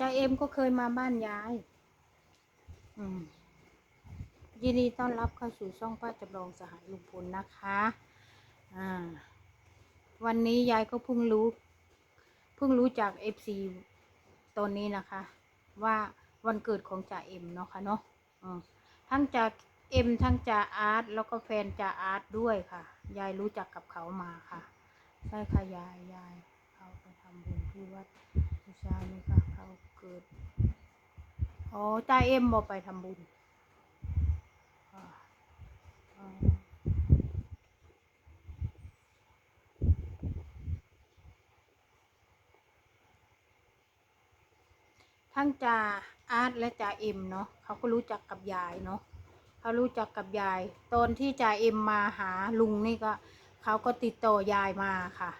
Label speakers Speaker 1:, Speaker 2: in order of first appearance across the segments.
Speaker 1: จ่าเอ็มก็เคยมาบ้านยาย อืมยินดีต้อนรับเข้าสู่ช่องป้าจำลองสหายลุงพลนะคะ อ่า วันนี้ยายก็เพิ่งรู้เพิ่งรู้จากเอฟซีตอนนี้นะคะ ว่าวันเกิดของจ่าเอ็มเนาะค่ะเนาะทั้งจ่าเอ็มทั้งจ่าอาร์ตแล้วก็แฟนจ่าอาร์ตด้วยค่ะ ยายรู้จักกับเขามาค่ะ ใช่ค่ะยายยายเขาไปทำบุญที่วัดผู้ชายนี่ค่ะเขาเกิด อ๋อจ่าเอ็มบอกไปทำบุญอ่าอ่าทั้งจ่าอาร์ตและจ่าเอ็มเนาะเขาก็รู้จักกับยายเนาะเขารู้จักกับยาย ตอนที่จ่าเอ็มมาหาลุงนี่ก็เขาก็ติดต่อยายมาค่ะ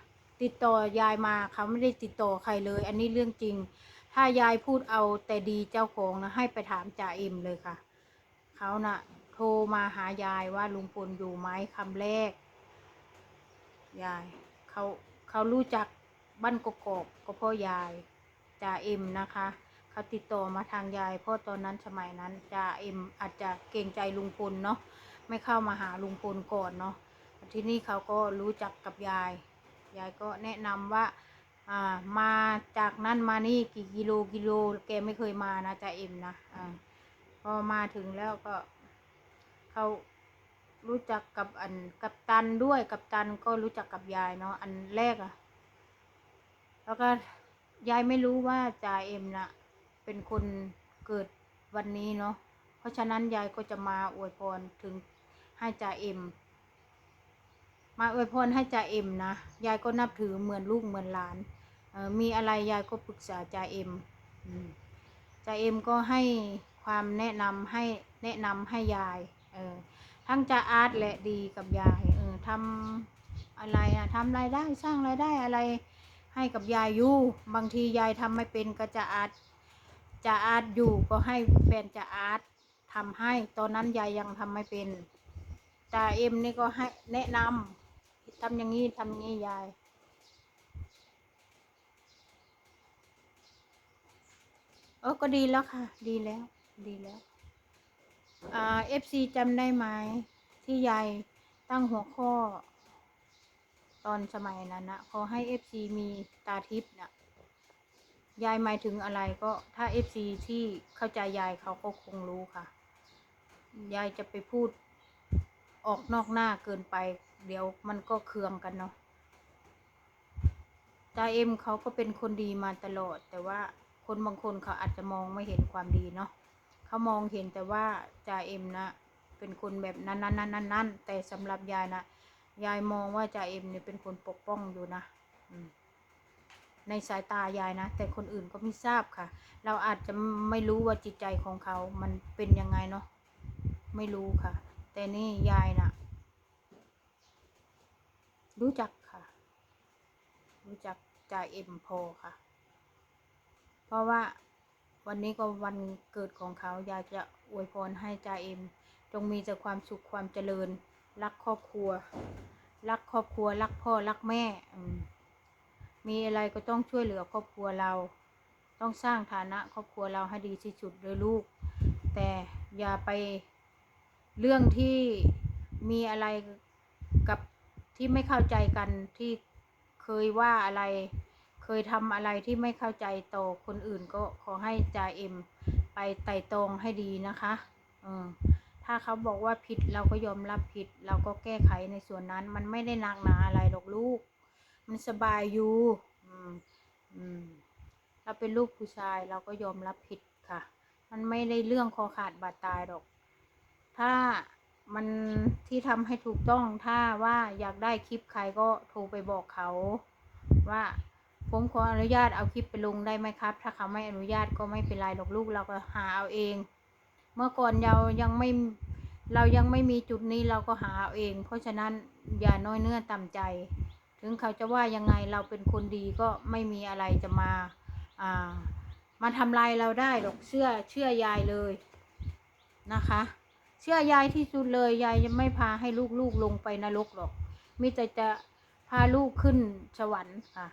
Speaker 1: ติดต่อยายมาเขาไม่ได้ติดต่อใครเลย อันนี้เรื่องจริง ถ้ายายพูดเอาแต่ดีเจ้าของนะให้ไปถามจ่าเอ็มเลยค่ะ เขาน่ะโทรมาหายายว่าลุงพลอยู่ไหมคำแรก ยายเขาเขารู้จักบ้านกกอกก็พ่อยายจ่าเอ็มนะคะเขาติดต่อมาทางยาย เพราะตอนนั้นสมัยนั้นจ่าเอ็มอาจจะเกรงใจลุงพลเนาะไม่เข้ามาหาลุงพลก่อนเนาะที่นี่เขาก็รู้จักกับยาย ยายก็แนะนำว่า อ่ามาจากนั่นมานี่กี่กิโลกิโลแกไม่เคยมานะจ่าเอ็มนะอ่าพอมาถึงแล้วก็เขารู้จักกับอันกับตันด้วยกับตันก็รู้จักกับยายเนาะอันแรกอะแล้วก็ยายไม่รู้ว่าจ่าเอ็มนะเป็นคนเกิดวันนี้เนาะเพราะฉะนั้นยายก็จะมาอวยพรถึงให้จ่าเอ็ม มาอวยพรให้จ่าเอ็มนะยายก็นับถือเหมือนลูกเหมือนหลาน มีอะไรยายก็ปรึกษาจ่าเอ็มอืมจ่าเอ็มก็ให้ความแนะนำให้แนะนำให้ยายเออทั้งจ่าอาร์ตและดีกับยายเออทำอะไรอะทำรายได้สร้างรายได้อะไรให้กับยายอยู่บางทียายทำไม่เป็นก็จะอาร์ตจะอาร์ตอยู่ก็ให้แฟนจะอาร์ตทำให้ตอนนั้นยายยังทำไม่เป็นจ่าเอ็มนี่ก็ให้แนะนำทำอย่างนี้ทำอย่างนี้ยาย ออก็ดีแล้วค่ะ ดีแล้ว ดีแล้วอ่าเอฟซีจำได้ไหมที่ยายตั้งหัวข้อ ตอนสมัยนั้นนะขอให้เอฟซีมีตาทิพย์นะยายหมายถึงอะไรก็ถ้าเอฟซีที่เข้าใจยายเขาก็คงรู้ค่ะ ยายจะไปพูดออกนอกหน้าเกินไป เดี๋ยวมันก็เคืองกันเนาะจ่าเอ็มเขาก็เป็นคนดีมาตลอดแต่ว่า คนบางคนเขาอาจจะมองไม่เห็นความดีเนาะเขามองเห็นแต่ว่าจ่าเอ็มนะเป็นคนแบบนั้นนั้นนั้นนั้นนั้นแต่สำหรับยายนะยายมองว่าจ่าเอ็มเนี่ยเป็นคนปกป้องอยู่นะอืมในสายตายายนะ แต่คนอื่นก็ไม่ทราบค่ะ เราอาจจะไม่รู้ว่าจิตใจของเขา มันเป็นยังไงเนาะไม่รู้ค่ะ แต่นี่ยายนะรู้จักค่ะ รู้จักจ่าเอ็มพอค่ะ เพราะว่าวันนี้ก็วันเกิดของเขาอยากจะอวยพรให้จ่าเอ็ม จงมีแต่ความสุขความเจริญ รักครอบครัว รักครอบครัว รักพ่อรักแม่มมีอะไรก็ต้องช่วยเหลือครอบครัวเรา ต้องสร้างฐานะครอบครัวเราให้ดีที่สุดเลยลูก แต่อย่าไปเรื่องที่มีอะไรกับที่ไม่เข้าใจกันที่เคยว่าอะไร เคยทำอะไรที่ไม่เข้าใจต่อคนอื่นก็ขอให้จ่าเอ็มไปไต่ตรองให้ดีนะคะอืมถ้าเขาบอกว่าผิดเราก็ยอมรับผิด เราก็แก้ไขในส่วนนั้น มันไม่ได้นักหนาอะไรหรอกลูก มันสบายอยู่อืมอืมเราเป็นลูกผู้ชายเราก็ยอมรับผิดค่ะ มันไม่ได้เรื่องคอขาดบาดตายหรอก ถ้ามันที่ทำให้ถูกต้องถ้าว่าอยากได้คลิปใครก็โทรไปบอกเขาว่า ผมขออนุญาตเอาคลิปไปลงได้ไหมครับ ถ้าเขาไม่อนุญาตก็ไม่เป็นไรหรอกลูกเราก็หาเอาเอง เมื่อก่อนเรายังไม่เรายังไม่มีจุดนี้เราก็หาเอาเอง เพราะฉะนั้นอย่าน้อยเนื้อต่ำใจ ถึงเขาจะว่ายังไงเราเป็นคนดีก็ไม่มีอะไรจะมาอ่ามาทำลายเราได้หรอกเชื่อเชื่อยายเลยนะคะ เชื่อยายที่สุดเลยยายจะไม่พาให้ลูกๆลงไปนรกหรอกมิแต่จะพาลูกขึ้นสวรรค์ค่ะ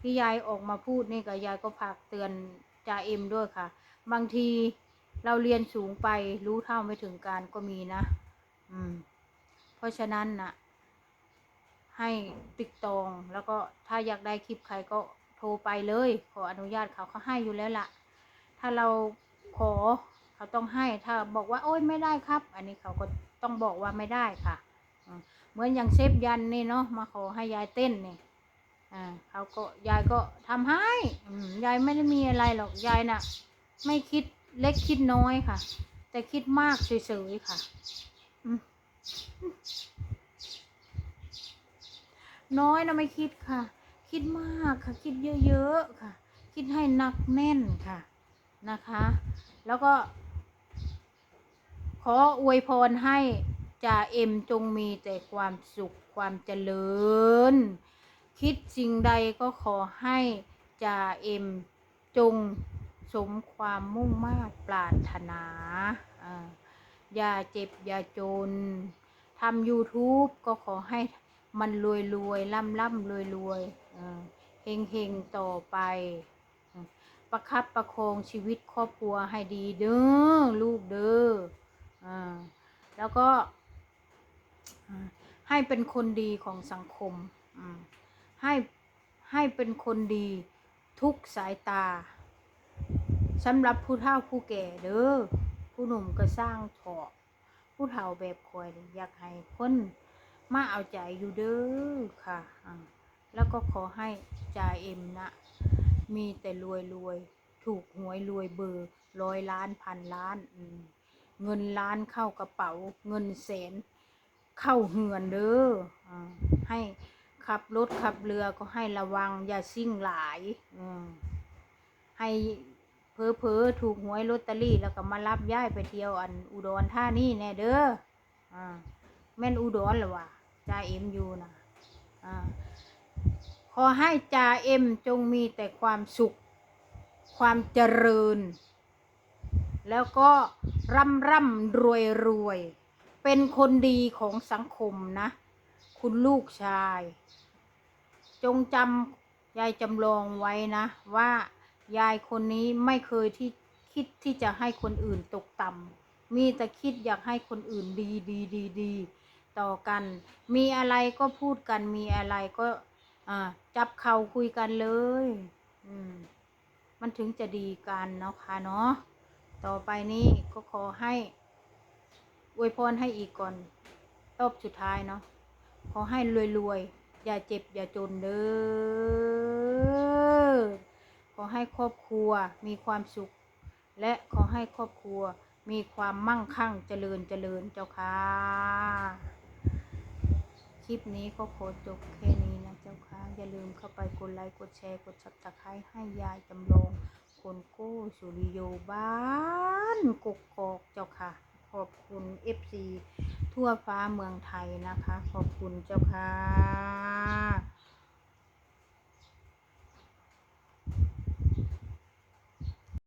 Speaker 1: ที่ยายออกมาพูดนี่ก็ยายก็ฝากเตือนจ่าเอ็มด้วยค่ะ บางทีเราเรียนสูงไปรู้เท่าไม่ถึงการก็มีนะ อืม เพราะฉะนั้นน่ะให้ติดตองแล้วก็ถ้าอยากได้คลิปใครก็โทรไปเลย ขออนุญาตเขาเขาให้อยู่แล้วล่ะ ถ้าเราขอเขาต้องให้ถ้าบอกว่าโอ้ยไม่ได้ครับ อันนี้เขาก็ต้องบอกว่าไม่ได้ค่ะ เหมือนอย่างเซฟยันนี่เนาะมาขอให้ยายเต้นนี่ อ่าเขาก็ยายก็ทำให้ยายไม่ได้มีอะไรหรอกยายน่ะ ไม่คิดเล็กคิดน้อยค่ะ แต่คิดมากเฉยๆค่ะน้อยนะไม่คิดค่ะ คิดมากค่ะ คิดเยอะๆค่ะ คิดให้นักแน่นค่ะนะคะ แล้วก็ ขออวยพรให้จ่าเอ็มจงมีแต่ความสุขความเจริญ คิดสิ่งใดก็ขอให้จ่าเอ็มจงสมความมุ่งมา่ปรารถนาออย่าเจ็บ อย่าจน ทำ YouTube ก็ขอให้มันรวยรวยๆร่ำร่ำรวยรวยเฮงเฮงต่อไป ประคับประคองชีวิตครอบครัวให้ดีเด้อลูกเด้ออแล้วก็ให้เป็นคนดีของสังคม อืม ให้ให้เป็นคนดีทุกสายตาสำหรับผู้เฒ่าผู้แก่เด้อผู้หนุ่มก็สร้างเถาะผู้เฒ่าแบบคอยอยากให้คนมาเอาใจอยู่เด้อค่ะ แล้วก็ขอให้จ่าเอ็มนะ มีแต่รวยรวย ถูกหวยรวยเบอร์ร้อยล้านพันล้าน เงินล้านเข้ากระเป๋า เงินแสนเข้าเหือนเด้ออให้ ขับรถขับเรือก็ให้ระวังอย่าซิ่งหลายให้เพอเพอๆถูกหวยลอตเตอรี่แล้วก็มารับย้ายไปเที่ยวอันอุดรท่านี่แน่เด้ออ่าแม่นอุดรหรอวะจ่าเอ็มอยู่นะอ่าขอให้จ่าเอ็มจงมีแต่ความสุข ความเจริญ แล้วก็ร่ำร่ำรวยรวย เป็นคนดีของสังคมนะ คุณลูกชาย จงจำยายจำลองไว้นะ ว่ายายคนนี้ไม่เคยที่คิดที่จะให้คนอื่นตกต่ำมีแต่คิดอยากให้คนอื่นดีดีดีดีต่อกัน มีอะไรก็พูดกันมีอะไรก็จับเข่าคุยกันเลย อืม มันถึงจะดีกันเนาะค่ะเนาะต่อไปนี้ก็ขอให้อวยพรให้อีกก่อนรอบสุดท้ายเนาะ ขอให้รวยๆ อย่าเจ็บอย่าจนเด้อ ขอให้ครอบครัวมีความสุข และขอให้ครอบครัวมีความมั่งคั่งเจริญเจริญเจ้าค่ะ คลิปนี้ก็ขอจบแค่นี้นะเจ้าค่ะ อย่าลืมเข้าไปกดไลค์กดแชร์กดซับสไครต์ให้ยายจำลองคนโก้สุริโยบ้านกกกอกเจ้าค่ะ ขอบคุณ FC ทั่วฟ้าเมืองไทยนะคะ ขอบคุณเจ้าค่ะ